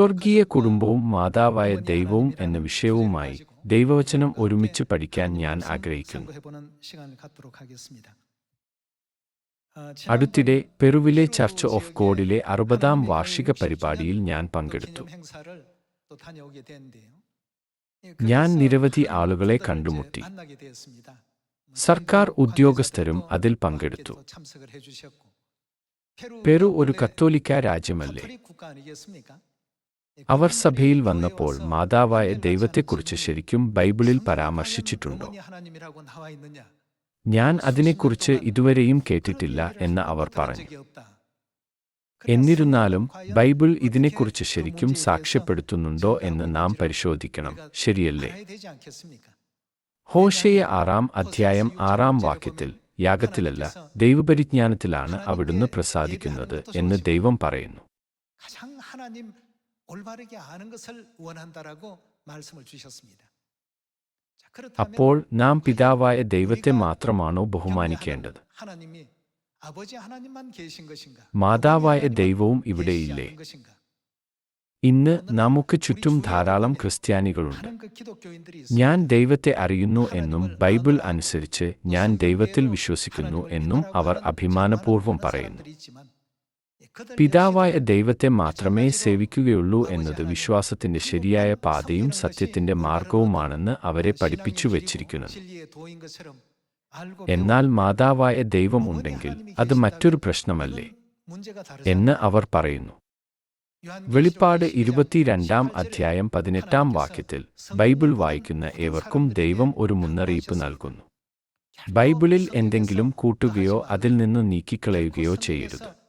സ്വർഗീയ കുടുംബവും മാതാവായ ദൈവവും എന്ന വിഷയവുമായി ദൈവവചനം ഒരുമിച്ച് പഠിക്കാൻ ഞാൻ ആഗ്രഹിക്കുന്നു. അടുത്തിടെ പെറുവിലെ ചർച്ച് ഓഫ് ഗോഡിലെ അറുപതാം വാർഷിക പരിപാടിയിൽ ഞാൻ പങ്കെടുത്തു. ഞാൻ നിരവധി ആളുകളെ കണ്ടുമുട്ടി. സർക്കാർ ഉദ്യോഗസ്ഥരും അതിൽ പങ്കെടുത്തു. പെറു ഒരു കത്തോലിക്ക രാജ്യമല്ലേ? അവർ സഭയിൽ വന്നപ്പോൾ മാതാവായ ദൈവത്തെക്കുറിച്ച് ശരിക്കും ബൈബിളിൽ പരാമർശിച്ചിട്ടുണ്ടോ? ഞാൻ അതിനെക്കുറിച്ച് ഇതുവരെയും കേട്ടിട്ടില്ല എന്ന് അവർ പറഞ്ഞു. എന്നിരുന്നാലും ബൈബിൾ ഇതിനെക്കുറിച്ച് ശരിക്കും സാക്ഷ്യപ്പെടുത്തുന്നുണ്ടോ എന്ന് നാം പരിശോധിക്കണം. ശരിയല്ലേ? ഹോഷയ ആറാം അധ്യായം ആറാം വാക്യത്തിൽ യാഗത്തിലല്ല ദൈവപരിജ്ഞാനത്തിലാണ് അവിടുന്ന് പ്രസാദിക്കുന്നത് എന്ന് ദൈവം പറയുന്നു. 올바르게 아는 것을 원한다라고 말씀을 주셨습니다. അപ്പോൾ നാം പിതാവായ ദൈവത്തെ മാത്രമാണോ ബഹുമാനിക്കേണ്ടത്? 아버지 하나님만 계신 것인가? മാതാവായ ദൈവവും ഇവിടെയില്ലേ ഇന്ന് നമുക്ക് ചുറ്റും ധാരാളം ക്രിസ്ത്യാനികളുണ്ട്. ഞാൻ ദൈവത്തെ അറിയുന്നു എന്നും ബൈബിൾ അനുസരിച്ച് ഞാൻ ദൈവത്തിൽ വിശ്വസിക്കുന്നു എന്നും അവർ അഭിമാനപൂർവം പറയുന്നു. പിതാവായ ദൈവത്തെ മാത്രമേ സേവിക്കുകയുള്ളൂ എന്നത് വിശ്വാസത്തിന്റെ ശരിയായ പാതയും സത്യത്തിന്റെ മാർഗവുമാണെന്ന് അവരെ പഠിപ്പിച്ചു വച്ചിരിക്കുന്നു എന്നാൽ മാതാവായ ദൈവം ഉണ്ടെങ്കിൽ അത് മറ്റൊരു പ്രശ്നമല്ലേ എന്ന് അവർ പറയുന്നു. വെളിപ്പാട് ഇരുപത്തിരണ്ടാം അധ്യായം പതിനെട്ടാം വാക്യത്തിൽ ബൈബിൾ വായിക്കുന്ന ഏവർക്കും ദൈവം ഒരു മുന്നറിയിപ്പ് നൽകുന്നു. ബൈബിളിൽ എന്തെങ്കിലും കൂട്ടുകയോ അതിൽ നിന്ന് നീക്കിക്കളയുകയോ ചെയ്യരുത്.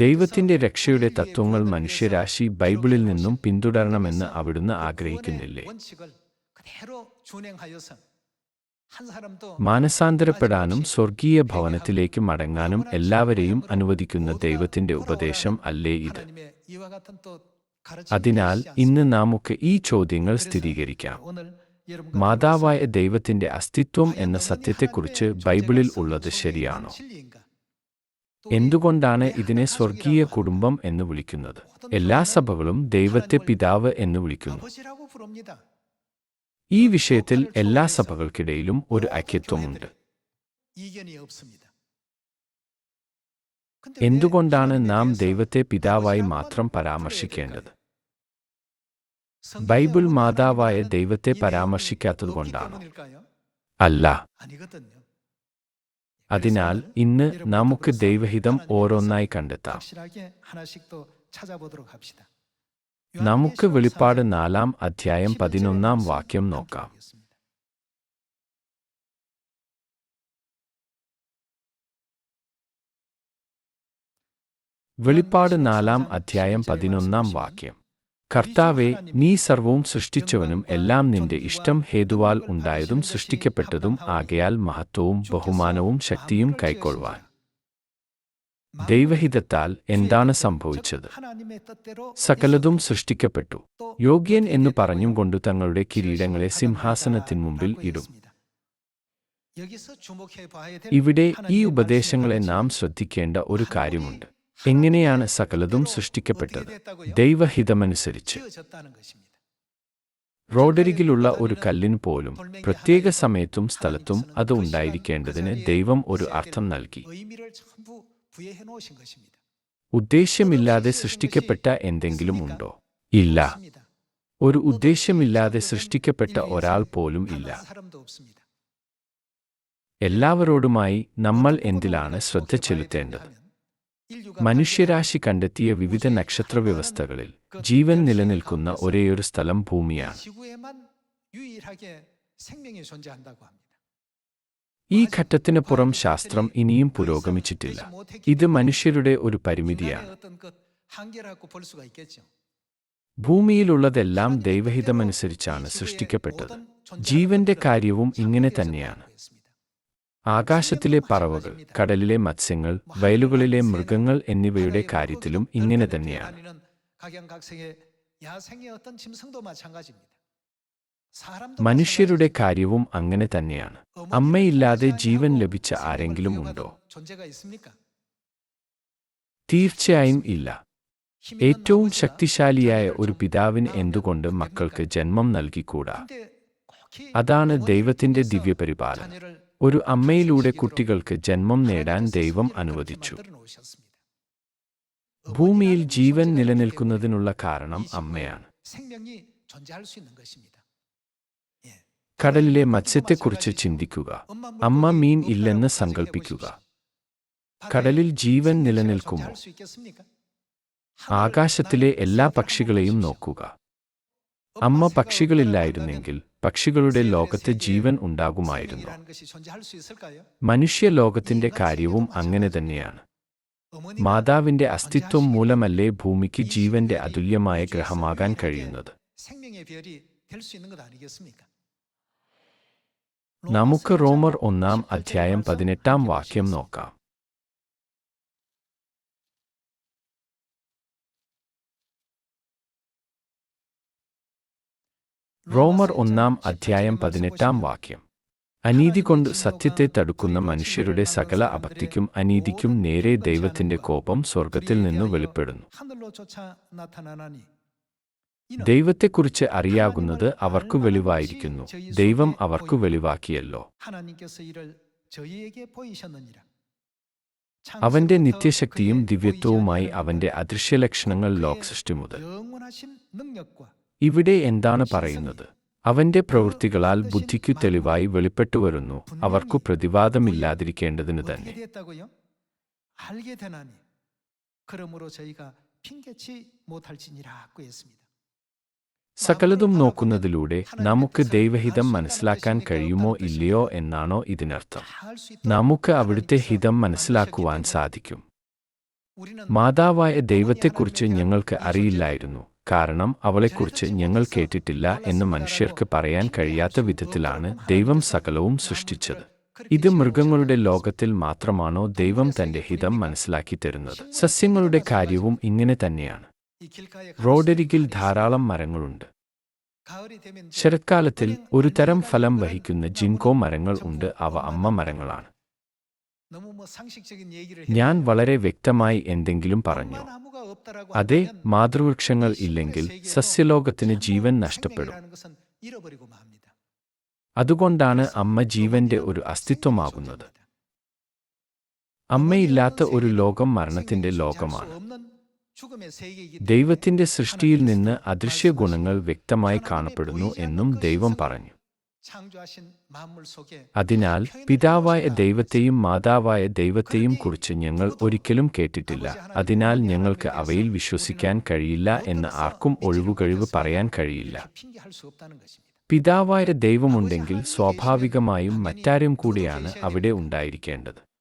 ദൈവത്തിന്റെ രക്ഷയുടെ തത്വങ്ങൾ മനുഷ്യരാശി ബൈബിളിൽ നിന്നും പിന്തുടരണമെന്ന് അവിടുന്ന് ആഗ്രഹിക്കുന്നില്ലേ? മാനസാന്തരപ്പെടാനും സ്വർഗീയ ഭവനത്തിലേക്ക് മടങ്ങാനും എല്ലാവരെയും അനുവദിക്കുന്ന ദൈവത്തിന്റെ ഉപദേശം അല്ലേ ഇത്? അതിനാൽ ഇന്ന് നമുക്ക് ഈ ചോദ്യങ്ങൾ സ്ഥിരീകരിക്കാം. മാതാവായ ദൈവത്തിന്റെ അസ്തിത്വം എന്ന സത്യത്തെക്കുറിച്ച് ബൈബിളിൽ ഉള്ളത് ശരിയാണോ? എന്തുകൊണ്ടാണ് ഇതിനെ സ്വർഗീയ കുടുംബം എന്ന് വിളിക്കുന്നത്? എല്ലാ സഭകളും ദൈവത്തെ പിതാവ് എന്ന് വിളിക്കുന്നു. ഈ വിഷയത്തിൽ എല്ലാ സഭകൾക്കിടയിലും ഒരു ഐക്യത്വമുണ്ട്. എന്തുകൊണ്ടാണ് നാം ദൈവത്തെ പിതാവായി മാത്രം പരാമർശിക്കേണ്ടത്? ബൈബിൾ മാതാവായ ദൈവത്തെ പരാമർശിക്കാത്തതുകൊണ്ടാണ് അല്ല. അതിനാൽ ഇന്ന് നമുക്ക് ദൈവഹിതം ഓരോന്നായി കണ്ടെത്താം. നമുക്ക് വെളിപ്പാട് നാലാം അധ്യായം പതിനൊന്നാം വാക്യം നോക്കാം. വെളിപ്പാട് നാലാം അധ്യായം പതിനൊന്നാം വാക്യം. കർത്താവെ നീ സർവവും സൃഷ്ടിച്ചവനും എല്ലാം നിന്റെ ഇഷ്ടം ഹേതുവാൽ ഉണ്ടായതും സൃഷ്ടിക്കപ്പെട്ടതും ആകയാൽ മഹത്വവും ബഹുമാനവും ശക്തിയും കൈക്കൊള്ളുവാൻ. ദൈവഹിതത്താൽ എന്താണ് സംഭവിച്ചത്? സകലതും സൃഷ്ടിക്കപ്പെട്ടു. യോഗ്യൻ എന്ന് പറഞ്ഞും കൊണ്ട് തങ്ങളുടെ കിരീടങ്ങളെ സിംഹാസനത്തിന് മുമ്പിൽ ഇടും. ഇവിടെ ഈ ഉപദേശങ്ങളെ നാം ശ്രദ്ധിക്കേണ്ട ഒരു കാര്യമുണ്ട്. എങ്ങനെയാണ് സകലതും സൃഷ്ടിക്കപ്പെട്ടത്? ദൈവഹിതമനുസരിച്ച്. റോഡരികിലുള്ള ഒരു കല്ലിന് പോലും പ്രത്യേക സമയത്തും സ്ഥലത്തും അത് ഉണ്ടായിരിക്കേണ്ടതിന് ദൈവം ഒരു അർത്ഥം നൽകി. ഉദ്ദേശ്യമില്ലാതെ സൃഷ്ടിക്കപ്പെട്ട എന്തെങ്കിലും ഉണ്ടോ? ഇല്ല. ഒരു ഉദ്ദേശ്യമില്ലാതെ സൃഷ്ടിക്കപ്പെട്ട ഒരാൾ പോലും ഇല്ല. എല്ലാവരോടുമായി നമ്മൾ എന്തിലാണ് ശ്രദ്ധ ചെലുത്തേണ്ടത്? മനുഷ്യരാശി കണ്ടെത്തിയ വിവിധ നക്ഷത്ര വ്യവസ്ഥകളിൽ ജീവൻ നിലനിൽക്കുന്ന ഒരേയൊരു സ്ഥലം ഭൂമിയാണ്. ഈ ഘട്ടത്തിന് പുറം ശാസ്ത്രം ഇനിയും പുരോഗമിച്ചിട്ടില്ല. ഇത് മനുഷ്യരുടെ ഒരു പരിമിതിയാണ്. ഭൂമിയിലുള്ളതെല്ലാം ദൈവഹിതമനുസരിച്ചാണ് സൃഷ്ടിക്കപ്പെട്ടത്. ജീവന്റെ കാര്യവും ഇങ്ങനെ തന്നെയാണ്. ആകാശത്തിലെ പറവകൾ കടലിലെ മത്സ്യങ്ങൾ വയലുകളിലെ മൃഗങ്ങൾ എന്നിവയുടെ കാര്യത്തിലും ഇങ്ങനെ തന്നെയാണ്. മനുഷ്യരുടെ കാര്യവും അങ്ങനെ തന്നെയാണ്. അമ്മയില്ലാതെ ജീവൻ ലഭിച്ച ആരെങ്കിലും ഉണ്ടോ? തീർച്ചയായും ഇല്ല. ഏറ്റവും ശക്തിശാലിയായ ഒരു പിതാവിന് എന്തുകൊണ്ട് മക്കൾക്ക് ജന്മം നൽകിക്കൂടാ? അതാണ് ദൈവത്തിന്റെ ദിവ്യപരിപാലനം. ഒരു അമ്മയിലൂടെ കുട്ടികൾക്ക് ജന്മം നേടാൻ ദൈവം അനുവദിച്ചു. ഭൂമിയിൽ ജീവൻ നിലനിൽക്കുന്നതിനുള്ള കാരണം അമ്മയാണ്. കടലിലെ മത്സ്യത്തെക്കുറിച്ച് ചിന്തിക്കുക. അമ്മ മീൻ ഇല്ലെന്ന് സങ്കൽപ്പിക്കുക. കടലിൽ ജീവൻ നിലനിൽക്കുമോ? ആകാശത്തിലെ എല്ലാ പക്ഷികളെയും നോക്കുക. അമ്മ പക്ഷികളില്ലായിരുന്നെങ്കിൽ പക്ഷികളുടെ ലോകത്ത് ജീവൻ ഉണ്ടാകുമായിരുന്നു. മനുഷ്യലോകത്തിന്റെ കാര്യവും അങ്ങനെ തന്നെയാണ്. മാതാവിന്റെ അസ്തിത്വം മൂലമല്ലേ ഭൂമിക്ക് ജീവന്റെ അതുല്യമായ ഗ്രഹമാകാൻ കഴിയുന്നത്? നമുക്ക് റോമർ ഒന്നാം അധ്യായം പതിനെട്ടാം വാക്യം നോക്കാം. റോമർ ഒന്നാം അധ്യായം പതിനെട്ടാം വാക്യം. അനീതി കൊണ്ട് സത്യത്തെ തടുക്കുന്ന മനുഷ്യരുടെ സകല അഭക്തിക്കും അനീതിക്കും നേരെ ദൈവത്തിന്റെ കോപം സ്വർഗത്തിൽ നിന്ന് വെളിപ്പെടുന്നു. ദൈവത്തെക്കുറിച്ച് അറിയാകുന്നത് അവർക്കു വെളിവായിരിക്കുന്നു. ദൈവം അവർക്കു വെളിവാക്കിയല്ലോ. അവന്റെ നിത്യശക്തിയും ദിവ്യത്വവുമായി അവന്റെ അദൃശ്യലക്ഷണങ്ങൾ ലോക്സൃഷ്ടി മുതൽ. ഇവിടെ എന്താണ് പറയുന്നത്? അവന്റെ പ്രവൃത്തികളാൽ ബുദ്ധിക്കു തെളിവായി വെളിപ്പെട്ടു വരുന്നു. അവർക്കു പ്രതിവാദമില്ലാതിരിക്കേണ്ടതിന് തന്നെ. സകലതും നോക്കുന്നതിലൂടെ നമുക്ക് ദൈവഹിതം മനസ്സിലാക്കാൻ കഴിയുമോ ഇല്ലയോ എന്നാണോ ഇതിനർത്ഥം. നമുക്ക് അവിടുത്തെ ഹിതം മനസ്സിലാക്കുവാൻ സാധിക്കും. മാതാവായ ദൈവത്തെക്കുറിച്ച് ഞങ്ങൾക്ക് അറിയില്ലായിരുന്നു. കാരണം അവളെക്കുറിച്ച് ഞങ്ങൾ കേട്ടിട്ടില്ല എന്ന് മനുഷ്യർക്ക് പറയാൻ കഴിയാത്ത വിധത്തിലാണ് ദൈവം സകലവും സൃഷ്ടിച്ചത്. ഇത് മൃഗങ്ങളുടെ ലോകത്തിൽ മാത്രമാണോ ദൈവം തന്റെ ഹിതം മനസ്സിലാക്കി തരുന്നത്? സസ്യങ്ങളുടെ കാര്യവും ഇങ്ങനെ തന്നെയാണ്. റോഡരികിൽ ധാരാളം മരങ്ങളുണ്ട്. ശരത്കാലത്തിൽ ഒരു തരം ഫലം വഹിക്കുന്ന ജിൻകോ മരങ്ങൾ ഉണ്ട്. അവ അമ്മ മരങ്ങളാണ് ഞാൻ വളരെ വ്യക്തമായി എന്തെങ്കിലും പറഞ്ഞു. അതെ മാതൃവൃക്ഷങ്ങൾ ഇല്ലെങ്കിൽ സസ്യലോകത്തിന് ജീവൻ നഷ്ടപ്പെടും. അതുകൊണ്ടാണ് അമ്മ ജീവന്റെ ഒരു അസ്തിത്വമാകുന്നത്. അമ്മയില്ലാത്ത ഒരു ലോകം മരണത്തിന്റെ ലോകമാണ്. ദൈവത്തിന്റെ സൃഷ്ടിയിൽ നിന്ന് അദൃശ്യ ഗുണങ്ങൾ വ്യക്തമായി കാണപ്പെടുന്നു എന്നും ദൈവം പറഞ്ഞു. അതിനാൽ പിതാവായ ദൈവത്തെയും മാതാവായ ദൈവത്തെയും കുറിച്ച് ഞങ്ങൾ ഒരിക്കലും കേട്ടിട്ടില്ല. അതിനാൽ ഞങ്ങൾക്ക് അവയിൽ വിശ്വസിക്കാൻ കഴിയില്ല എന്ന് ആർക്കും ഒഴിവുകഴിവ് പറയാൻ കഴിയില്ല. പിതാവായ ദൈവമുണ്ടെങ്കിൽ സ്വാഭാവികമായും മറ്റാരും കൂടിയാണ് അവിടെ ഉണ്ടായിരിക്കേണ്ടത്.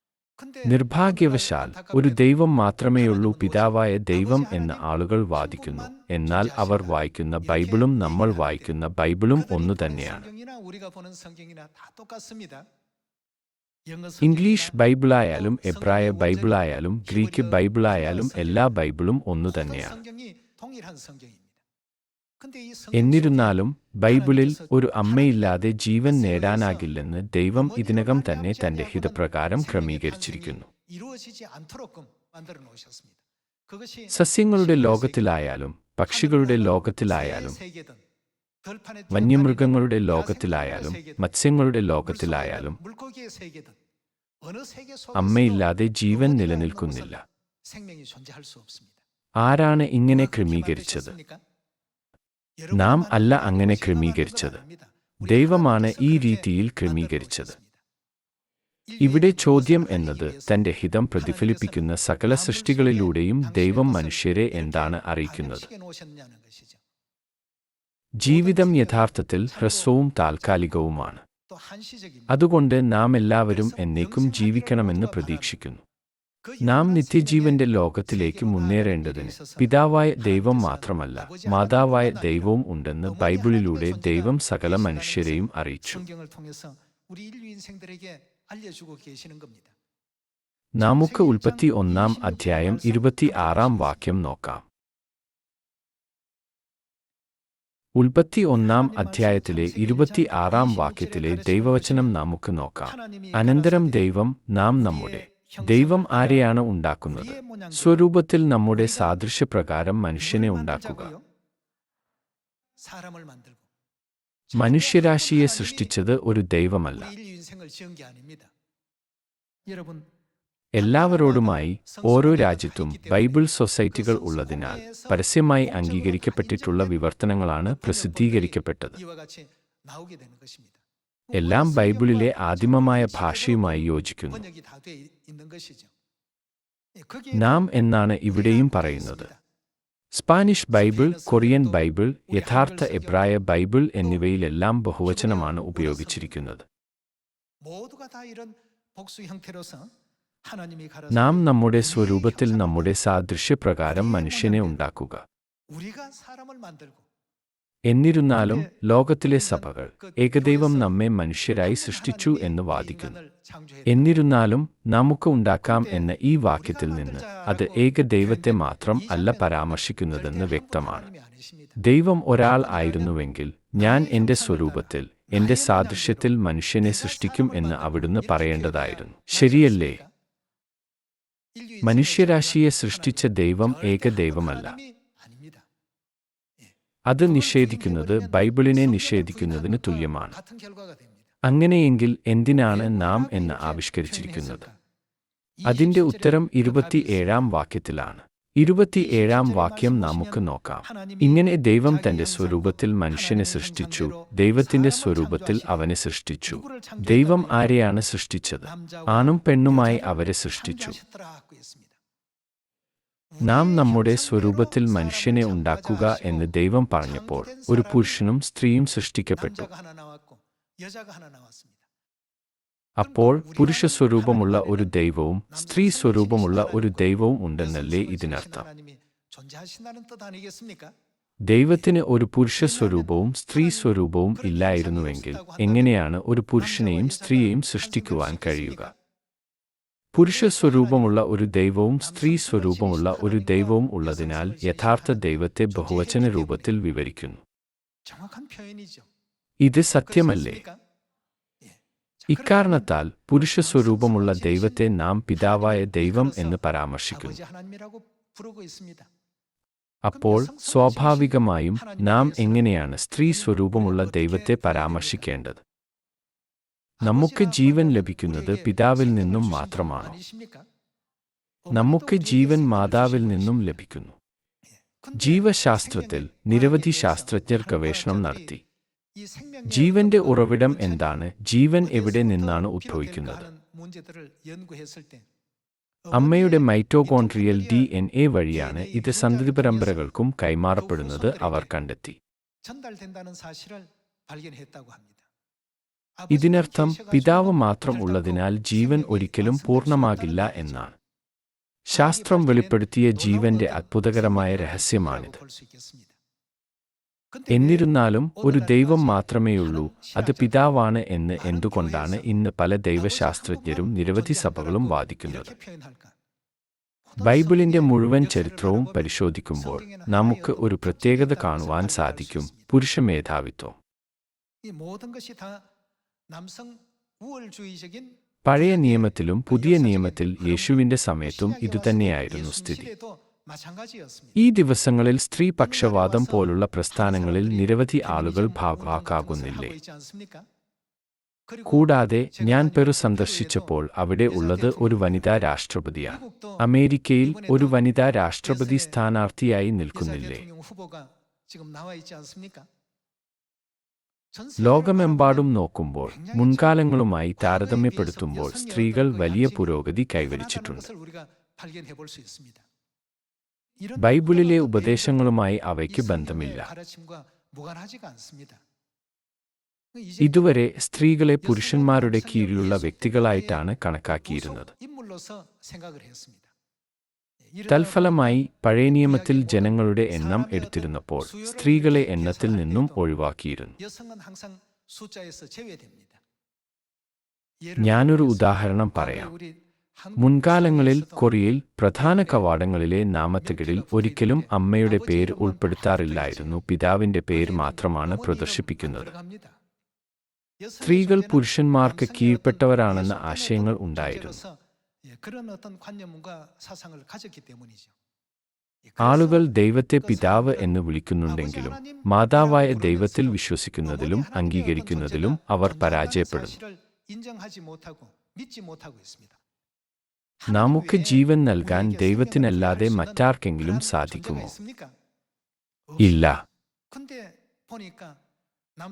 നിർഭാഗ്യവശാൽ ഒരു ദൈവം മാത്രമേയുള്ളൂ പിതാവായ ദൈവം എന്ന് ആളുകൾ വാദിക്കുന്നു. എന്നാൽ അവർ വായിക്കുന്ന ബൈബിളും നമ്മൾ വായിക്കുന്ന ബൈബിളും ഒന്നു തന്നെയാണ്. ഇംഗ്ലീഷ് ബൈബിളായാലും എബ്രായ ബൈബിളായാലും ഗ്രീക്ക് ബൈബിളായാലും എല്ലാ ബൈബിളും ഒന്നു തന്നെയാണ്. എന്നിരുന്നാലും ബൈബിളിൽ ഒരു അമ്മയില്ലാതെ ജീവൻ നേടാനാകില്ലെന്ന് ദൈവം ഇതിനകം തന്നെ തന്റെ ഹിതപ്രകാരം ക്രമീകരിച്ചിരിക്കുന്നു. സസ്യങ്ങളുടെ ലോകത്തിലായാലും പക്ഷികളുടെ ലോകത്തിലായാലും വന്യമൃഗങ്ങളുടെ ലോകത്തിലായാലും മത്സ്യങ്ങളുടെ ലോകത്തിലായാലും അമ്മയില്ലാതെ ജീവൻ നിലനിൽക്കുന്നില്ല. ആരാണ് ഇങ്ങനെ ക്രമീകരിച്ചത്? നാം അല്ല അങ്ങനെ ക്രമീകരിച്ചത്. ദൈവമാണ് ഈ രീതിയിൽ ക്രമീകരിച്ചത്. ഇവിടെ ചോദ്യം എന്നത് തന്റെ ഹിതം പ്രതിഫലിപ്പിക്കുന്ന സകല സൃഷ്ടികളിലൂടെയും ദൈവം മനുഷ്യരെ എന്താണ് അറിയിക്കുന്നത്? ജീവിതം യഥാർത്ഥത്തിൽ ഹ്രസ്വവും താൽക്കാലികവുമാണ്. അതുകൊണ്ട് നാം എല്ലാവരും എന്നേക്കും ജീവിക്കണമെന്ന് പ്രതീക്ഷിക്കുന്നു. നാം നിത്യജീവന്റെ ലോകത്തിലേക്ക് മുന്നേറേണ്ടതിന് പിതാവായ ദൈവം മാത്രമല്ല മാതാവായ ദൈവവും ഉണ്ടെന്ന് ബൈബിളിലൂടെ ദൈവം സകല മനുഷ്യരെയും അറിയിച്ചു. നമുക്ക് ഉൽപ്പത്തി ഒന്നാം അധ്യായം ഇരുപത്തി ആറാം വാക്യം നോക്കാം. ഉൽപ്പത്തി ഒന്നാം അധ്യായത്തിലെ ഇരുപത്തി ആറാം വാക്യത്തിലെ ദൈവവചനം നമുക്ക് നോക്കാം. അനന്തരം ദൈവം നാം നമ്മുടെ ദൈവം ആരെയാണ് ഉണ്ടാക്കുന്നത്? സ്വരൂപത്തിൽ നമ്മുടെ സാദൃശ്യപ്രകാരം മനുഷ്യനെ ഉണ്ടാക്കുക. മനുഷ്യരാശിയെ സൃഷ്ടിച്ചത് ഒരു ദൈവമല്ല. എല്ലാവരോടുമായി ഓരോ രാജ്യത്തും ബൈബിൾ സൊസൈറ്റികൾ ഉള്ളതിനാൽ പരസ്യമായി അംഗീകരിക്കപ്പെട്ടിട്ടുള്ള വിവർത്തനങ്ങളാണ് പ്രസിദ്ധീകരിക്കപ്പെട്ടത്. എല്ലാം ബൈബിളിലെ ആദിമമായ ഭാഷയുമായി യോജിക്കുന്നു. നാം എന്നാണ് ഇവിടെയും പറയുന്നത്. സ്പാനിഷ് ബൈബിൾ കൊറിയൻ ബൈബിൾ യഥാർത്ഥ എബ്രായ ബൈബിൾ എന്നിവയിലെല്ലാം ബഹുവചനമാണ് ഉപയോഗിച്ചിരിക്കുന്നത്. നാം നമ്മുടെ സ്വരൂപത്തിൽ നമ്മുടെ സാദൃശ്യപ്രകാരം മനുഷ്യനെ ഉണ്ടാക്കുക. എന്നിരുന്നാലും ലോകത്തിലെ സഭകൾ ഏകദൈവം നമ്മെ മനുഷ്യരായി സൃഷ്ടിച്ചു എന്ന് വാദിക്കുന്നു. എന്നിരുന്നാലും നമുക്ക് ഉണ്ടാക്കാം എന്ന ഈ വാക്യത്തിൽ നിന്ന് അത് ഏകദൈവത്തെ മാത്രം അല്ല പരാമർശിക്കുന്നതെന്ന് വ്യക്തമാണ്. ദൈവം ഒരാൾ ആയിരുന്നുവെങ്കിൽ ഞാൻ എന്റെ സ്വരൂപത്തിൽ എന്റെ സാദൃശ്യത്തിൽ മനുഷ്യനെ സൃഷ്ടിക്കും എന്ന് അവിടുന്ന് പറയേണ്ടതായിരുന്നു. ശരിയല്ലേ? മനുഷ്യരാശിയെ സൃഷ്ടിച്ച ദൈവം ഏകദൈവമല്ല. അത് നിഷേധിക്കുന്നത് ബൈബിളിനെ നിഷേധിക്കുന്നതിന് തുല്യമാണ്. അങ്ങനെയെങ്കിൽ എന്തിനാണ് നാം എന്ന് ആവിഷ്കരിച്ചിരിക്കുന്നത്? അതിന്റെ ഉത്തരം ഇരുപത്തിയേഴാം വാക്യത്തിലാണ്. ഇരുപത്തിയേഴാം വാക്യം നമുക്ക് നോക്കാം. ഇങ്ങനെ ദൈവം തന്റെ സ്വരൂപത്തിൽ മനുഷ്യനെ സൃഷ്ടിച്ചു ദൈവത്തിന്റെ സ്വരൂപത്തിൽ അവനെ സൃഷ്ടിച്ചു. ദൈവം ആരെയാണ് സൃഷ്ടിച്ചത്? ആണും പെണ്ണുമായി അവരെ സൃഷ്ടിച്ചു. നാം നമ്മുടെ സ്വരൂപത്തിൽ മനുഷ്യനെ ഉണ്ടാക്കുക എന്ന് ദൈവം പറഞ്ഞപ്പോൾ ഒരു പുരുഷനും സ്ത്രീയും സൃഷ്ടിക്കപ്പെട്ടു. അപ്പോൾ പുരുഷ സ്വരൂപമുള്ള ഒരു ദൈവവും സ്ത്രീ സ്വരൂപമുള്ള ഒരു ദൈവവും ഉണ്ടെന്നല്ലേ ഇതിനർത്ഥം. ദൈവത്തിന് ഒരു പുരുഷ സ്വരൂപവും സ്ത്രീ സ്വരൂപവും ഇല്ലായിരുന്നുവെങ്കിൽ എങ്ങനെയാണ് ഒരു പുരുഷനെയും സ്ത്രീയെയും സൃഷ്ടിക്കുവാൻ കഴിയുക? പുരുഷ സ്വരൂപമുള്ള ഒരു ദൈവവും സ്ത്രീ സ്വരൂപമുള്ള ഒരു ദൈവവും ഉള്ളതിനാൽ യഥാർത്ഥ ദൈവത്തെ ബഹുവചന രൂപത്തിൽ വിവരിക്കുന്നു. ഇത് സത്യമല്ലേ? ഇക്കാരണത്താൽ പുരുഷ സ്വരൂപമുള്ള ദൈവത്തെ നാം പിതാവായ ദൈവം എന്ന് പരാമർശിക്കുന്നു. അപ്പോൾ സ്വാഭാവികമായും നാം എങ്ങനെയാണ് സ്ത്രീ സ്വരൂപമുള്ള ദൈവത്തെ പരാമർശിക്കേണ്ടത്? നമുക്ക് ജീവൻ ലഭിക്കുന്നത് പിതാവിൽ നിന്നും മാത്രമാണോ. നമുക്ക് ജീവൻ മാതാവിൽ നിന്നും ലഭിക്കുന്നു. ജീവശാസ്ത്രത്തിൽ നിരവധി ശാസ്ത്രജ്ഞർ ഗവേഷണം നടത്തി. ജീവന്റെ ഉറവിടം എന്താണ്? ജീവൻ എവിടെ നിന്നാണ് ഉദ്ഭവിക്കുന്നത് അമ്മയുടെ മൈറ്റോകോൺട്രിയൽ ഡി എൻ എ വഴിയാണ് ഇത് സന്തതി പരമ്പരകൾക്കും കൈമാറപ്പെടുന്നത് അവർ കണ്ടെത്തി. ഇതിനർത്ഥം പിതാവ് മാത്രം ഉള്ളതിനാൽ ജീവൻ ഒരിക്കലും പൂർണമാകില്ല എന്നാണ്. ശാസ്ത്രം വെളിപ്പെടുത്തിയ ജീവന്റെ അത്ഭുതകരമായ രഹസ്യമാണിത്. എന്നിരുന്നാലും ഒരു ദൈവം മാത്രമേയുള്ളൂ അത് പിതാവാണ് എന്ന് എന്തുകൊണ്ടാണ് ഇന്ന് പല ദൈവശാസ്ത്രജ്ഞരും നിരവധി സഭകളും വാദിക്കുന്നത്? ബൈബിളിന്റെ മുഴുവൻ ചരിത്രവും പരിശോധിക്കുമ്പോൾ നമുക്ക് ഒരു പ്രത്യേകത കാണുവാൻ സാധിക്കും പുരുഷ മേധാവിത്വം. പഴയ നിയമത്തിലും പുതിയ നിയമത്തിൽ യേശുവിന്റെ സമയത്തും ഇതുതന്നെയായിരുന്നു സ്ഥിതി. ഈ ദിവസങ്ങളിൽ സ്ത്രീപക്ഷവാദം പോലുള്ള പ്രസ്ഥാനങ്ങളിൽ നിരവധി ആളുകൾ ഭാഗാക്കാകുന്നില്ലേ കൂടാതെ ഞാൻ പെറു സന്ദർശിച്ചപ്പോൾ അവിടെ ഉള്ളത് ഒരു വനിതാ രാഷ്ട്രപതിയാണ്. അമേരിക്കയിൽ ഒരു വനിതാ രാഷ്ട്രപതി സ്ഥാനാർത്ഥിയായി നിൽക്കുന്നില്ലേ? ലോകമെമ്പാടും നോക്കുമ്പോൾ മുൻകാലങ്ങളുമായി താരതമ്യപ്പെടുത്തുമ്പോൾ സ്ത്രീകൾ വലിയ പുരോഗതി കൈവരിച്ചിട്ടുണ്ട് ബൈബിളിലെ ഉപദേശങ്ങളുമായി അവയ്ക്ക് ബന്ധമില്ല ഇതുവരെ സ്ത്രീകളെ പുരുഷന്മാരുടെ കീഴിലുള്ള വ്യക്തികളായിട്ടാണ് കണക്കാക്കിയിരുന്നത് തൽഫലമായി പഴയ നിയമത്തിൽ ജനങ്ങളുടെ എണ്ണം എടുത്തിരുന്നപ്പോൾ സ്ത്രീകളെ എണ്ണത്തിൽ നിന്നും ഒഴിവാക്കിയിരുന്നു. ഞാനൊരു ഉദാഹരണം പറയാം. മുൻകാലങ്ങളിൽ കൊറിയയിൽ പ്രധാന കവാടങ്ങളിലെ നാമത്തകളിൽ ഒരിക്കലും അമ്മയുടെ പേര് ഉൾപ്പെടുത്താറില്ലായിരുന്നു. പിതാവിന്റെ പേര് മാത്രമാണ് പ്രദർശിപ്പിക്കുന്നത്. സ്ത്രീകൾ പുരുഷന്മാർക്ക് കീഴ്പ്പെട്ടവരാണെന്ന ആശയങ്ങൾ ഉണ്ടായിരുന്നു. ആളുകൾ ദൈവത്തെ പിതാവ് എന്ന് വിളിക്കുന്നുണ്ടെങ്കിലും മാതാവായ ദൈവത്തിൽ വിശ്വസിക്കുന്നതിലും അംഗീകരിക്കുന്നതിലും അവർ പരാജയപ്പെടുന്നു. നമുക്ക് ജീവൻ നൽകാൻ ദൈവത്തിനല്ലാതെ മറ്റാർക്കെങ്കിലും സാധിക്കുമോ? ഇല്ല.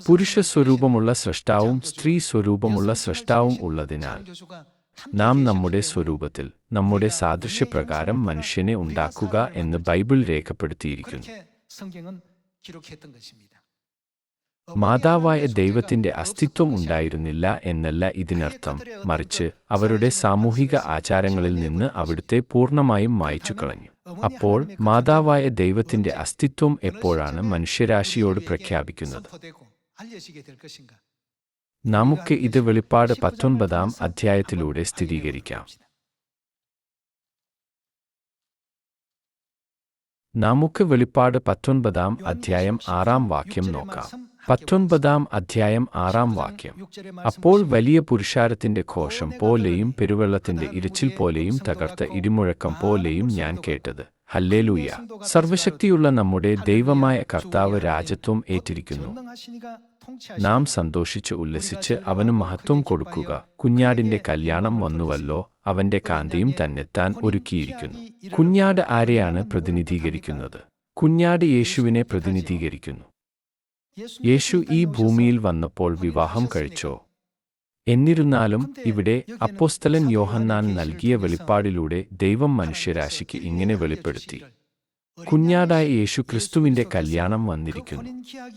പുരുഷ സ്വരൂപമുള്ള സൃഷ്ടാവും സ്ത്രീ സ്വരൂപമുള്ള സൃഷ്ടാവും ഉള്ളതിനാൽ നാം നമ്മുടെ സ്വരൂപത്തിൽ നമ്മുടെ സാദൃശ്യപ്രകാരം മനുഷ്യനെ ഉണ്ടാക്കുക എന്ന് ബൈബിൾ രേഖപ്പെടുത്തിയിരിക്കുന്നു. മാതാവായ ദൈവത്തിന്റെ അസ്തിത്വം ഉണ്ടായിരുന്നില്ല എന്നല്ല ഇതിനർത്ഥം. മറിച്ച് അവരുടെ സാമൂഹിക ആചാരങ്ങളിൽ നിന്ന് അവിടുത്തെ പൂർണമായും മായച്ചു കളഞ്ഞു. അപ്പോൾ മാതാവായ ദൈവത്തിന്റെ അസ്തിത്വം എപ്പോഴാണ് മനുഷ്യരാശിയോട് പ്രഖ്യാപിക്കുന്നത്? നമുക്ക് ഇത് വെളിപ്പാട് പത്തൊൻപതാം അധ്യായത്തിലൂടെ സ്ഥിരീകരിക്കാം. നമുക്ക് വെളിപ്പാട് പത്തൊൻപതാം അധ്യായം ആറാം വാക്യം നോക്കാം. പത്തൊൻപതാം അധ്യായം ആറാം വാക്യം. അപ്പോൾ വലിയ പുരുഷാരത്തിന്റെ ഘോഷം പോലെയും പെരുവെള്ളത്തിന്റെ ഇരച്ചിൽ പോലെയും തകർത്ത ഇടിമുഴക്കം പോലെയും ഞാൻ കേട്ടത്. ഹല്ലേലൂയ. സർവശക്തിയുള്ള നമ്മുടെ ദൈവമായ കർത്താവ് രാജ്യത്വം ഏറ്റിരിക്കുന്നു നാം സന്തോഷിച്ച് ഉല്ലസിച്ച് അവന് മഹത്വം കൊടുക്കുക. കുഞ്ഞാടിന്റെ കല്യാണം വന്നുവല്ലോ അവന്റെ കാന്തിയും തന്നെത്താൻ ഒരുക്കിയിരിക്കുന്നു. കുഞ്ഞാട് ആരെയാണ് പ്രതിനിധീകരിക്കുന്നത്? കുഞ്ഞാട് യേശുവിനെ പ്രതിനിധീകരിക്കുന്നു. യേശു ഈ ഭൂമിയിൽ വന്നപ്പോൾ വിവാഹം കഴിച്ചോ? എന്നിരുന്നാലും ഇവിടെ അപ്പോസ്തലൻ യോഹന്നാൻ നൽകിയ വെളിപ്പാടിലൂടെ ദൈവം മനുഷ്യരാശിക്ക് ഇങ്ങനെ വെളിപ്പെടുത്തി. കുഞ്ഞാടായ യേശു ക്രിസ്തുവിന്റെ കല്യാണം വന്നിരിക്കുന്നു.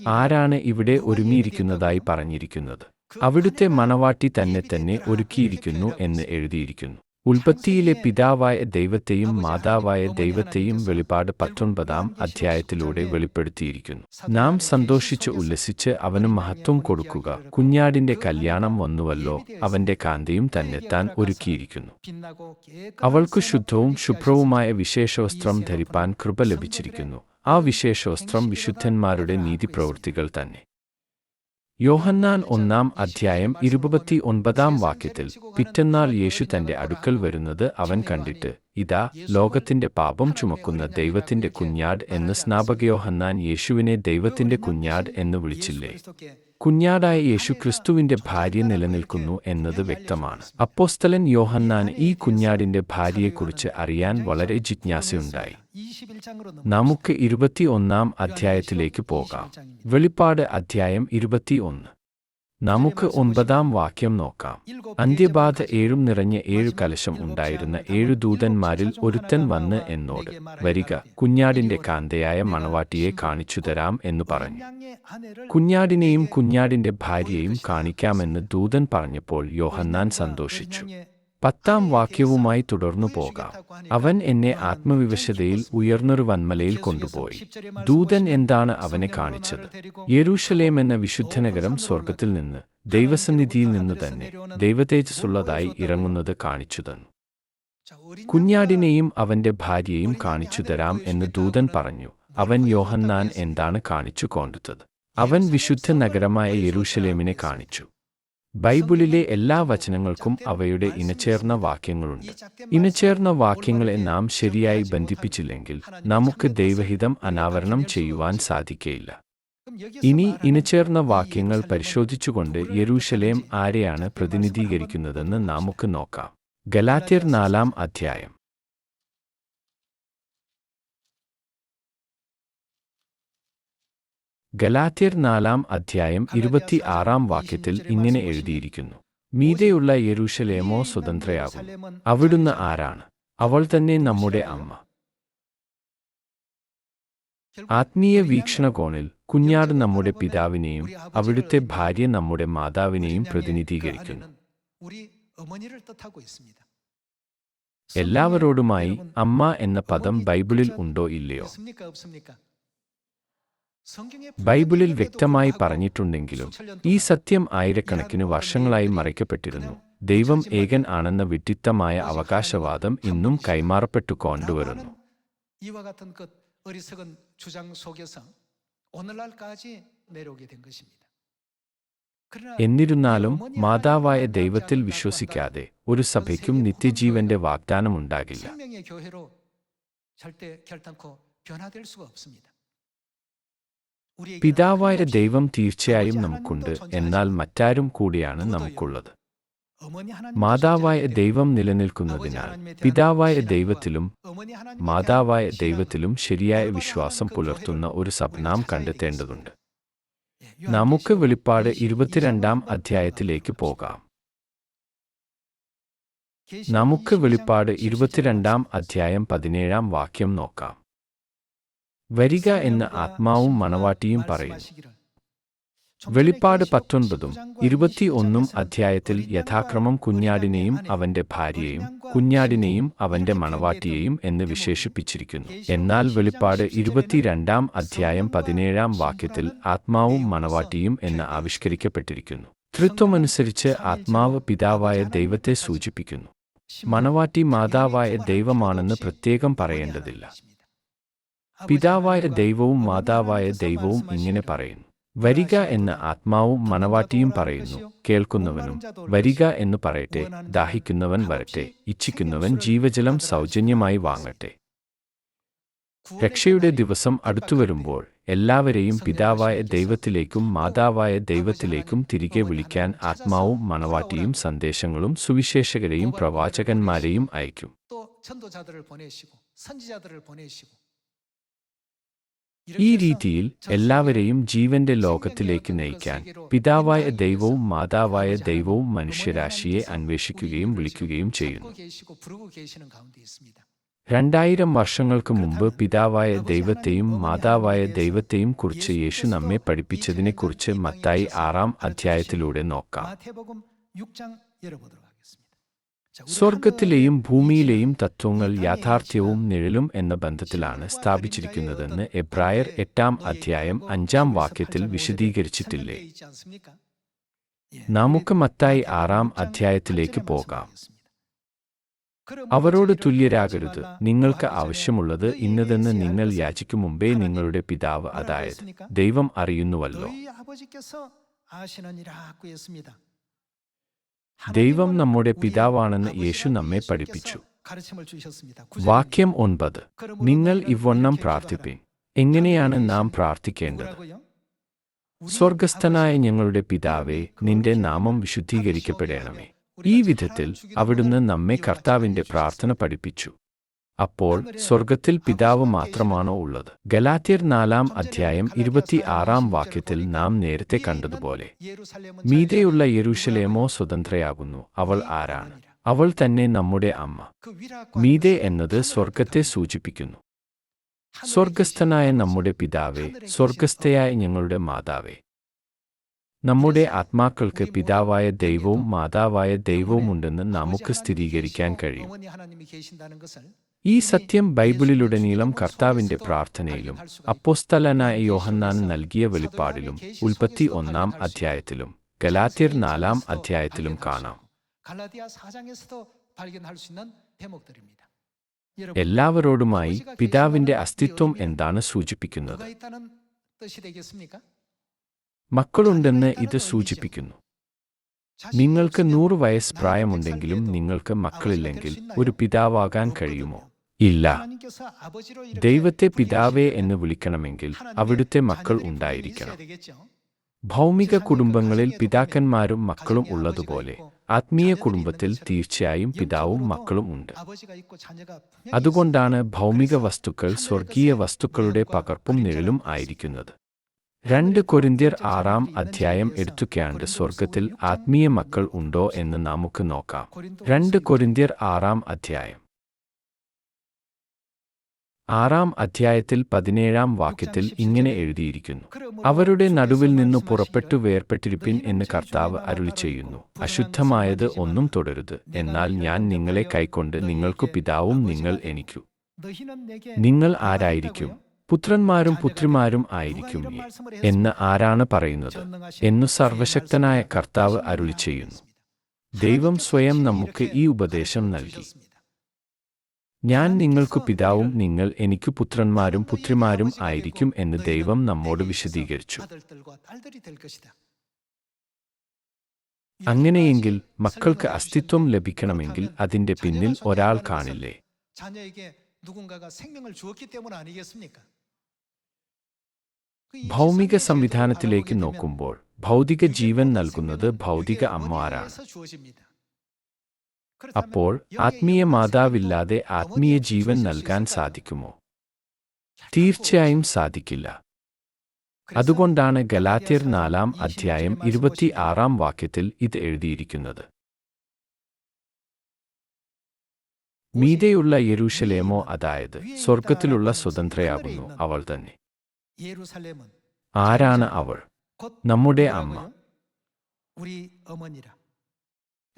ആരാണ് ഇവിടെ ഒരുങ്ങിയിരിക്കുന്നതായി പറഞ്ഞിരിക്കുന്നത്? അവിടുത്തെ മണവാട്ടി തന്നെ തന്നെ ഒരുക്കിയിരിക്കുന്നു എന്ന് എഴുതിയിരിക്കുന്നു. ഉൽപ്പത്തിയിലെ പിതാവായ ദൈവത്തെയും മാതാവായ ദൈവത്തെയും വെളിപാട് പത്തൊൻപതാം അധ്യായത്തിലൂടെ വെളിപ്പെടുത്തിയിരിക്കുന്നു. നാം സന്തോഷിച്ച് ഉല്ലസിച്ച് അവന് മഹത്വം കൊടുക്കുക. കുഞ്ഞാടിന്റെ കല്യാണം വന്നുവല്ലോ. അവന്റെ കാന്തിയും തന്നെത്താൻ ഒരുക്കിയിരിക്കുന്നു. അവൾക്ക് ശുദ്ധവും ശുഭ്രവുമായ വിശേഷവസ്ത്രം ധരിപ്പാൻ കൃപ ലഭിച്ചിരിക്കുന്നു. ആ വിശേഷവസ്ത്രം വിശുദ്ധന്മാരുടെ നീതിപ്രവൃത്തികൾ തന്നെ. യോഹന്നാൻ ഒന്നാം അധ്യായം ഇരുപത്തി ഒൻപതാം വാക്യത്തിൽ പിറ്റന്നാൾ യേശു തന്റെ അടുക്കൽ വരുന്നത് അവൻ കണ്ടിട്ട് ഇതാ ലോകത്തിന്റെ പാപം ചുമക്കുന്ന ദൈവത്തിന്റെ കുഞ്ഞാട് എന്ന് സ്നാപക യോഹന്നാൻ യേശുവിനെ ദൈവത്തിന്റെ കുഞ്ഞാട് എന്ന് വിളിച്ചില്ലേ? കുഞ്ഞാടായ യേശു ക്രിസ്തുവിന്റെ ഭാര്യ നിലനിൽക്കുന്നു എന്നത് വ്യക്തമാണ്. അപ്പോസ്തലൻ യോഹന്നാൻ ഈ കുഞ്ഞാടിന്റെ ഭാര്യയെക്കുറിച്ച് അറിയാൻ വളരെ ജിജ്ഞാസയുണ്ടായി. നമുക്ക് ഇരുപത്തിയൊന്നാം അധ്യായത്തിലേക്ക് പോകാം. വെളിപ്പാട് അധ്യായം ഇരുപത്തിയൊന്ന്. നമുക്ക് ഒൻപതാം വാക്യം നോക്കാം. അന്ത്യബാധ ഏഴും നിറഞ്ഞ ഏഴു കലശം ഉണ്ടായിരുന്ന ഏഴു ദൂതന്മാരിൽ ഒരുത്തൻ വന്ന് എന്നോട് വരിക കുഞ്ഞാടിന്റെ കാന്തയായ മണവാട്ടിയെ കാണിച്ചു തരാം എന്ന് പറഞ്ഞു. കുഞ്ഞാടിനെയും കുഞ്ഞാടിന്റെ ഭാര്യയെയും കാണിക്കാമെന്ന് ദൂതൻ പറഞ്ഞപ്പോൾ യോഹന്നാൻ സന്തോഷിച്ചു. പത്താം വാക്യവുമായി തുടർന്നു പോകാം. അവൻ എന്നെ ആത്മവിവശതയിൽ ഉയർന്നൊരു വന്മലയിൽ കൊണ്ടുപോയി. ദൂതൻ എന്താണ് അവനെ കാണിച്ചത്? യെരൂഷലേം എന്ന വിശുദ്ധനഗരം സ്വർഗത്തിൽ നിന്ന് ദൈവസന്നിധിയിൽ നിന്ന് തന്നെ ദൈവതേജസ്സുള്ളതായി ഇറങ്ങുന്നത് കാണിച്ചു തന്നു. കുഞ്ഞാടിനെയും അവന്റെ ഭാര്യയെയും കാണിച്ചു തരാം എന്ന് ദൂതൻ പറഞ്ഞു. അവൻ യോഹന്നാൻ എന്താണ് കാണിച്ചു കൊണ്ടുത്തത്? അവൻ വിശുദ്ധ നഗരമായ യെരൂഷലേമിനെ കാണിച്ചു. ബൈബിളിലെ എല്ലാ വചനങ്ങൾക്കും അവയുടെ ഇനച്ചേർന്ന വാക്യങ്ങളുണ്ട്. ഇനച്ചേർന്ന വാക്യങ്ങളെ നാം ശരിയായി ബന്ധിപ്പിച്ചില്ലെങ്കിൽ നമുക്ക് ദൈവഹിതം അനാവരണം ചെയ്യുവാൻ സാധിക്കയില്ല. ഇനി ഇനച്ചേർന്ന വാക്യങ്ങൾ പരിശോധിച്ചുകൊണ്ട് യരൂഷലേം ആരെയാണ് പ്രതിനിധീകരിക്കുന്നതെന്ന് നമുക്ക് നോക്കാം. ഗലാത്യർ നാലാം അധ്യായം. ഗലാത്യർ നാലാം അധ്യായം ഇരുപത്തി ആറാം വാക്യത്തിൽ ഇങ്ങനെ എഴുതിയിരിക്കുന്നു. മീതെയുള്ള യെരൂഷലേമോ സ്വതന്ത്രയാകും. അവിടുന്ന് ആരാണ്? അവൾ തന്നെ നമ്മുടെ അമ്മ. ആത്മീയ വീക്ഷണകോണിൽ കുഞ്ഞാട് നമ്മുടെ പിതാവിനെയും അവിടുത്തെ ഭാര്യ നമ്മുടെ മാതാവിനെയും പ്രതിനിധീകരിക്കുന്നു. എല്ലാവരോടുമായി അമ്മ എന്ന പദം ബൈബിളിൽ ഉണ്ടോ ഇല്ലയോ? ബൈബിളിൽ വ്യക്തമായി പറഞ്ഞിട്ടുണ്ടെങ്കിലും ഈ സത്യം ആയിരക്കണക്കിന് വർഷങ്ങളായി മറയ്ക്കപ്പെട്ടിരുന്നു ദൈവം ഏകൻ ആണെന്ന വിഡിത്തമായ അവകാശവാദം ഇന്നും കൈമാറപ്പെട്ടു കൊണ്ടുവരുന്നു. എന്നിരുന്നാലും മാതാവായ ദൈവത്തിൽ വിശ്വസിക്കാതെ ഒരു സഭയ്ക്കും നിത്യജീവന്റെ വാഗ്ദാനമുണ്ടാകില്ല. പിതാവായ ദൈവം തീർച്ചയായും നമുക്കുണ്ട്. എന്നാൽ മറ്റാരും കൂടിയാണ് നമുക്കുള്ളത്. മാതാവായ ദൈവം നിലനിൽക്കുന്നതിനാൽ പിതാവായ ദൈവത്തിലും മാതാവായ ദൈവത്തിലും ശരിയായ വിശ്വാസം പുലർത്തുന്ന ഒരു സ്വപ്നം കണ്ടെത്തേണ്ടതുണ്ട്. നമുക്ക് വെളിപ്പാട് ഇരുപത്തിരണ്ടാം അധ്യായത്തിലേക്ക് പോകാം. നമുക്ക് വെളിപ്പാട് ഇരുപത്തിരണ്ടാം അധ്യായം പതിനേഴാം വാക്യം നോക്കാം. വരിക എന്ന് ആത്മാവും മണവാട്ടിയും പറയുന്നു. വെളിപ്പാട് പത്തൊൻപതും ഇരുപത്തിയൊന്നും അധ്യായത്തിൽ യഥാക്രമം കുഞ്ഞാടിനെയും അവന്റെ ഭാര്യയെയും കുഞ്ഞാടിനെയും അവന്റെ മണവാട്ടിയെയും എന്ന് വിശേഷിപ്പിച്ചിരിക്കുന്നു. എന്നാൽ വെളിപ്പാട് ഇരുപത്തിരണ്ടാം അധ്യായം പതിനേഴാം വാക്യത്തിൽ ആത്മാവും മണവാട്ടിയും എന്ന് ആവിഷ്കരിക്കപ്പെട്ടിരിക്കുന്നു. തൃത്വമനുസരിച്ച് ആത്മാവ് പിതാവായ ദൈവത്തെ സൂചിപ്പിക്കുന്നു. മണവാട്ടി മാതാവായ ദൈവമാണെന്ന് പ്രത്യേകം പറയേണ്ടതില്ല. പിതാവായ ദൈവവും മാതാവായ ദൈവവും ഇങ്ങനെ പറയുന്നു വരിക എന്ന് ആത്മാവും മണവാട്ടിയും പറയുന്നു. കേൾക്കുന്നവനും വരിക എന്ന് പറയട്ടെ. ദാഹിക്കുന്നവൻ വരട്ടെ. ഇച്ഛിക്കുന്നവൻ ജീവജലം സൗജന്യമായി വാങ്ങട്ടെ. രക്ഷയുടെ ദിവസം അടുത്തു വരുമ്പോൾ എല്ലാവരെയും പിതാവായ ദൈവത്തിലേക്കും മാതാവായ ദൈവത്തിലേക്കും തിരികെ വിളിക്കാൻ ആത്മാവും മണവാട്ടിയും സന്ദേശങ്ങളും സുവിശേഷകരെയും പ്രവാചകന്മാരെയും അയക്കും. ഈ രീതിയിൽ എല്ലാവരെയും ജീവന്റെ ലോകത്തിലേക്ക് നയിക്കാൻ പിതാവായ ദൈവവും മാതാവായ ദൈവവും മനുഷ്യരാശിയെ അന്വേഷിക്കുകയും വിളിക്കുകയും ചെയ്യുന്നു. രണ്ടായിരം വർഷങ്ങൾക്ക് മുമ്പ് പിതാവായ ദൈവത്തെയും മാതാവായ ദൈവത്തെയും കുറിച്ച് യേശു നമ്മെ പഠിപ്പിച്ചതിനെക്കുറിച്ച് മത്തായി ആറാം അധ്യായത്തിലൂടെ നോക്കാം. സ്വർഗത്തിലെയും ഭൂമിയിലെയും തത്വങ്ങൾ യാഥാർത്ഥ്യവും നിഴലും എന്ന ബന്ധത്തിലാണ് സ്ഥാപിച്ചിരിക്കുന്നതെന്ന് എബ്രായർ എട്ടാം അധ്യായം അഞ്ചാം വാക്യത്തിൽ വിശദീകരിച്ചിട്ടില്ലേ? നമുക്ക് മത്തായി ആറാം അധ്യായത്തിലേക്ക് പോകാം. അവരോട് തുല്യരാകരുത്. നിങ്ങൾക്ക് ആവശ്യമുള്ളത് ഇന്നതെന്ന് നിങ്ങൾ യാചിക്കും മുമ്പേ നിങ്ങളുടെ പിതാവ് അതായത് ദൈവം അറിയുന്നുവല്ലോ. ദൈവം നമ്മുടെ പിതാവാണെന്ന് യേശു നമ്മെ പഠിപ്പിച്ചു. വാക്യം ഒൻപത്. നിങ്ങൾ ഇവണ്ണം പ്രാർത്ഥിപ്പി. എങ്ങനെയാണ് നാം പ്രാർത്ഥിക്കേണ്ടത്? സ്വർഗസ്ഥനായ ഞങ്ങളുടെ പിതാവേ നിന്റെ നാമം വിശുദ്ധീകരിക്കപ്പെടേണമേ. ഈ വിധത്തിൽ അവിടുന്ന് നമ്മെ കർത്താവിന്റെ പ്രാർത്ഥന പഠിപ്പിച്ചു. അപ്പോൾ സ്വർഗത്തിൽ പിതാവ് മാത്രമാണോ ഉള്ളത്? ഗലാത്യർ നാലാം അധ്യായം ഇരുപത്തി ആറാം വാക്യത്തിൽ നാം നേരത്തെ കണ്ടതുപോലെ മീതയുള്ള യെരൂഷലേമോ സ്വതന്ത്രയാകുന്നു. അവൾ ആരാണ്? അവൾ തന്നെ നമ്മുടെ അമ്മ. മീതെ എന്നത് സ്വർഗത്തെ സൂചിപ്പിക്കുന്നു. സ്വർഗസ്ഥനായ നമ്മുടെ പിതാവേ സ്വർഗസ്ഥയായ ഞങ്ങളുടെ മാതാവേ. നമ്മുടെ ആത്മാക്കൾക്ക് പിതാവായ ദൈവവും മാതാവായ ദൈവവുമുണ്ടെന്ന് നമുക്ക് സ്ഥിരീകരിക്കാൻ കഴിയും. ഈ സത്യം ബൈബിളിലുടനീളം കർത്താവിന്റെ പ്രാർത്ഥനയിലും അപ്പോസ്തലനായ യോഹന്നാൻ നൽകിയ വെളിപ്പാടിലും ഉൽപ്പത്തി ഒന്നാം അധ്യായത്തിലും ഗലാത്യർ നാലാം അധ്യായത്തിലും കാണാം. എല്ലാവരോടുമായി പിതാവിന്റെ അസ്തിത്വം എന്താണ് സൂചിപ്പിക്കുന്നത്? മക്കളുണ്ടെന്ന് ഇത് സൂചിപ്പിക്കുന്നു. നിങ്ങൾക്ക് നൂറ് വയസ്സ് പ്രായമുണ്ടെങ്കിലും നിങ്ങൾക്ക് മക്കളില്ലെങ്കിൽ ഒരു പിതാവാകാൻ കഴിയുമോ? ഇല്ല. ദൈവത്തെ പിതാവേ എന്ന് വിളിക്കണമെങ്കിൽ അവിടുത്തെ മക്കൾ ഉണ്ടായിരിക്കണം. ഭൗമിക കുടുംബങ്ങളിൽ പിതാക്കന്മാരും മക്കളും ഉള്ളതുപോലെ ആത്മീയ കുടുംബത്തിൽ തീർച്ചയായും പിതാവും മക്കളും ഉണ്ട്. അതുകൊണ്ടാണ് ഭൗമിക വസ്തുക്കൾ സ്വർഗീയ വസ്തുക്കളുടെ പകർപ്പും നിഴലും ആയിരിക്കുന്നത്. രണ്ട് കൊരിന്തിയർ ആറാം അധ്യായം എടുത്തുകയാണ്ട് സ്വർഗത്തിൽ ആത്മീയ മക്കൾ ഉണ്ടോ എന്ന് നമുക്ക് നോക്കാം. രണ്ട് കൊരിന്തിയർ ആറാം അധ്യായം. ആറാം അധ്യായത്തിൽ പതിനേഴാം വാക്യത്തിൽ ഇങ്ങനെ എഴുതിയിരിക്കുന്നു. അവരുടെ നടുവിൽ നിന്ന് പുറപ്പെട്ടു വേർപ്പെട്ടിരിപ്പിൻ എന്ന് കർത്താവ് അരുളി ചെയ്യുന്നു. അശുദ്ധമായത് ഒന്നും തുടരുത്. എന്നാൽ ഞാൻ നിങ്ങളെ കൈക്കൊണ്ട് നിങ്ങൾക്കു പിതാവും നിങ്ങൾ എനിക്കു. നിങ്ങൾ ആരായിരിക്കും? പുത്രന്മാരും പുത്രിമാരും ആയിരിക്കും എന്ന് ആരാണ് പറയുന്നത്? എന്നു സർവശക്തനായ കർത്താവ് അരുളി ചെയ്യുന്നു. ദൈവം സ്വയം നമുക്ക് ഈ ഉപദേശം നൽകി. ഞാൻ നിങ്ങൾക്ക് പിതാവും നിങ്ങൾ എനിക്ക് പുത്രന്മാരും പുത്രിമാരും ആയിരിക്കും എന്ന് ദൈവം നമ്മോട് വിശദീകരിച്ചു. അങ്ങനെയെങ്കിൽ മക്കൾക്ക് അസ്തിത്വം ലഭിക്കണമെങ്കിൽ അതിന്റെ പിന്നിൽ ഒരാൾ കാണില്ലേ? ഭൗമിക സംവിധാനത്തിലേക്ക് നോക്കുമ്പോൾ ഭൗതിക ജീവൻ നൽകുന്നത് ഭൗതിക അമ്മമാരാണ്. അപ്പോൾ ആത്മീയ മാതാവില്ലാതെ ആത്മീയ ജീവൻ നൽകാൻ സാധിക്കുമോ? തീർച്ചയായും സാധിക്കില്ല. അതുകൊണ്ടാണ് ഗലാത്യർ നാലാം അധ്യായം ഇരുപത്തി ആറാം വാക്യത്തിൽ ഇത് എഴുതിയിരിക്കുന്നത്. മീതയുള്ള യെരൂഷലേമോ അതായത് സ്വർഗത്തിലുള്ള സ്വതന്ത്രയാകുന്നു അവൾ തന്നെ. ആരാണ് അവൾ? നമ്മുടെ അമ്മ.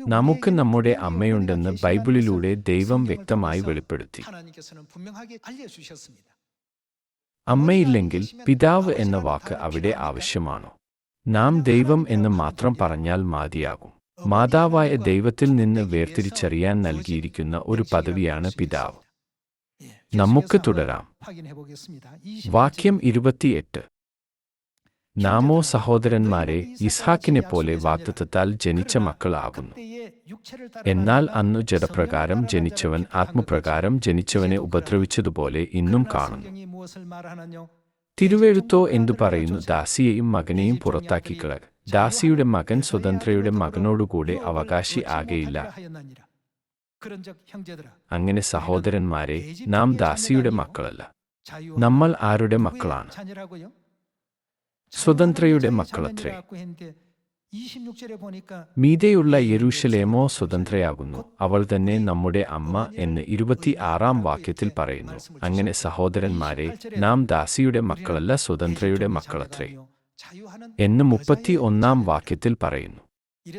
നമുക്ക് നമ്മുടെ അമ്മയുണ്ടെന്ന് ബൈബിളിലൂടെ ദൈവം വ്യക്തമായി വെളിപ്പെടുത്തി. അമ്മയില്ലെങ്കിൽ പിതാവ് എന്ന വാക്ക് അവിടെ ആവശ്യമാണോ? നാം ദൈവം എന്ന് മാത്രം പറഞ്ഞാൽ മാതിയാകും. മാതാവായ ദൈവത്തിൽ നിന്ന് വേർതിരിച്ചറിയാൻ നൽകിയിരിക്കുന്ന ഒരു പദവിയാണ് പിതാവ്. നമുക്ക് തുടരാം. വാക്യം ഇരുപത്തിയെട്ട്. നാമോ സഹോദരന്മാരെ ഇസ്ഹാക്കിനെ പോലെ വാക്തത്വത്താൽ ജനിച്ച മക്കളാകുന്നു. എന്നാൽ അന്നു ജഡപ്രകാരം ജനിച്ചവൻ ആത്മപ്രകാരം ജനിച്ചവനെ ഉപദ്രവിച്ചതുപോലെ ഇന്നും കാണുന്നു. തിരുവെഴുത്തോ എന്തു പറയുന്നു? ദാസിയെയും മകനെയും പുറത്താക്കിക്കള ദാസിയുടെ മകൻ സ്വതന്ത്രയുടെ മകനോടുകൂടെ അവകാശി ആകയില്ല. അങ്ങനെ സഹോദരന്മാരെ നാം ദാസിയുടെ മക്കളല്ല. നമ്മൾ ആരുടെ മക്കളാണ്? സ്വതന്ത്രയുടെ മക്കളത്രേ. മീതെയുള്ള യരുഷലേമോ സ്വതന്ത്രയാകുന്നു. അവൾ തന്നെ നമ്മുടെ അമ്മ എന്ന് ഇരുപത്തിയാറാം വാക്യത്തിൽ പറയുന്നു. അങ്ങനെ സഹോദരന്മാരെ നാം ദാസിയുടെ മക്കളല്ല സ്വതന്ത്രയുടെ മക്കളത്രേ. എന്ന് മുപ്പത്തി ഒന്നാം വാക്യത്തിൽ പറയുന്നു.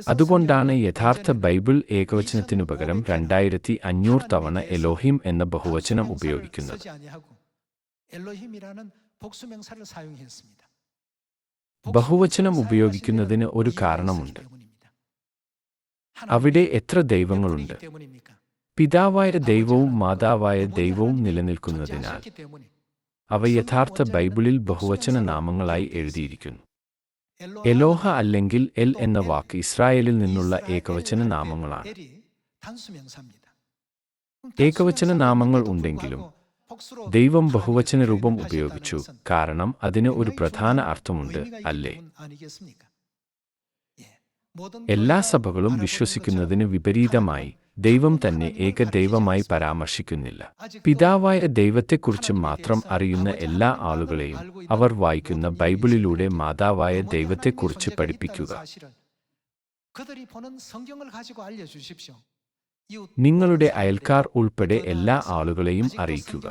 അതുകൊണ്ടാണ് യഥാർത്ഥ ബൈബിൾ ഏകവചനത്തിനു പകരം രണ്ടായിരത്തി അഞ്ഞൂറ് തവണ എലോഹിം എന്ന ബഹുവചനം ഉപയോഗിക്കുന്നത്. ബഹുവചനം ഉപയോഗിക്കുന്നതിന് ഒരു കാരണമുണ്ട്. അവിടെ എത്ര ദൈവങ്ങളുണ്ട്? പിതാവായ ദൈവവും മാതാവായ ദൈവവും നിലനിൽക്കുന്നതിനാൽ അവ യഥാർത്ഥ ബൈബിളിൽ ബഹുവചന നാമങ്ങളായി എഴുതിയിരിക്കുന്നു. എലോഹ അല്ലെങ്കിൽ എൽ എന്ന വാക്ക് ഇസ്രായേലിൽ നിന്നുള്ള ഏകവചന നാമങ്ങളാണ്. ഏകവചന നാമങ്ങൾ ഉണ്ടെങ്കിലും ദൈവം ബഹുവചന രൂപം ഉപയോഗിച്ചു. കാരണം അതിന് ഒരു പ്രധാന അർത്ഥമുണ്ട് അല്ലേ? എല്ലാ സഭകളും വിശ്വസിക്കുന്നതിന് വിപരീതമായി ദൈവം തന്നെ ഏക ദൈവമായി പരാമർശിക്കുന്നില്ല. പിതാവായ ദൈവത്തെക്കുറിച്ച് മാത്രം അറിയുന്ന എല്ലാ ആളുകളെയും അവർ വായിക്കുന്ന ബൈബിളിലൂടെ മാതാവായ ദൈവത്തെക്കുറിച്ച് പഠിപ്പിക്കുക. നിങ്ങളുടെ അയൽക്കാർ ഉൾപ്പെടെ എല്ലാ ആളുകളെയും അറിയിക്കുക.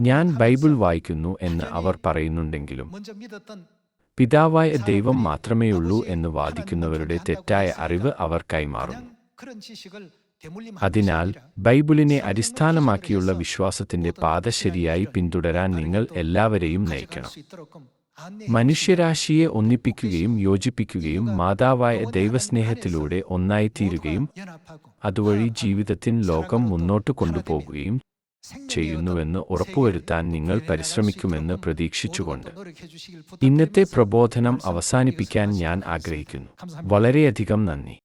ഞാൻ ബൈബിൾ വായിക്കുന്നു എന്ന് അവർ പറയുന്നുണ്ടെങ്കിലും പിതാവായ ദൈവം മാത്രമേയുള്ളൂ എന്ന് വാദിക്കുന്നവരുടെ തെറ്റായ അറിവ് അവർ കൈമാറുന്നു. അതിനാൽ ബൈബിളിനെ അടിസ്ഥാനമാക്കിയുള്ള വിശ്വാസത്തിന്റെ പാത ശരിയായി പിന്തുടരാൻ നിങ്ങൾ എല്ലാവരെയും നയിക്കണം. മനുഷ്യരാശിയെ ഒന്നിപ്പിക്കുകയും യോജിപ്പിക്കുകയും മാതാവായ ദൈവസ്നേഹത്തിലൂടെ ഒന്നായിത്തീരുകയും അതുവഴി ജീവിതത്തിൽ ലോകം മുന്നോട്ട് കൊണ്ടുപോകുകയും ചെയ്യുന്നുവെന്ന് ഉറപ്പുവരുത്താൻ നിങ്ങൾ പരിശ്രമിക്കുമെന്ന് പ്രതീക്ഷിച്ചുകൊണ്ട്. ഇന്നത്തെ പ്രബോധനം അവസാനിപ്പിക്കാൻ ഞാൻ ആഗ്രഹിക്കുന്നു. വളരെയധികം നന്ദി.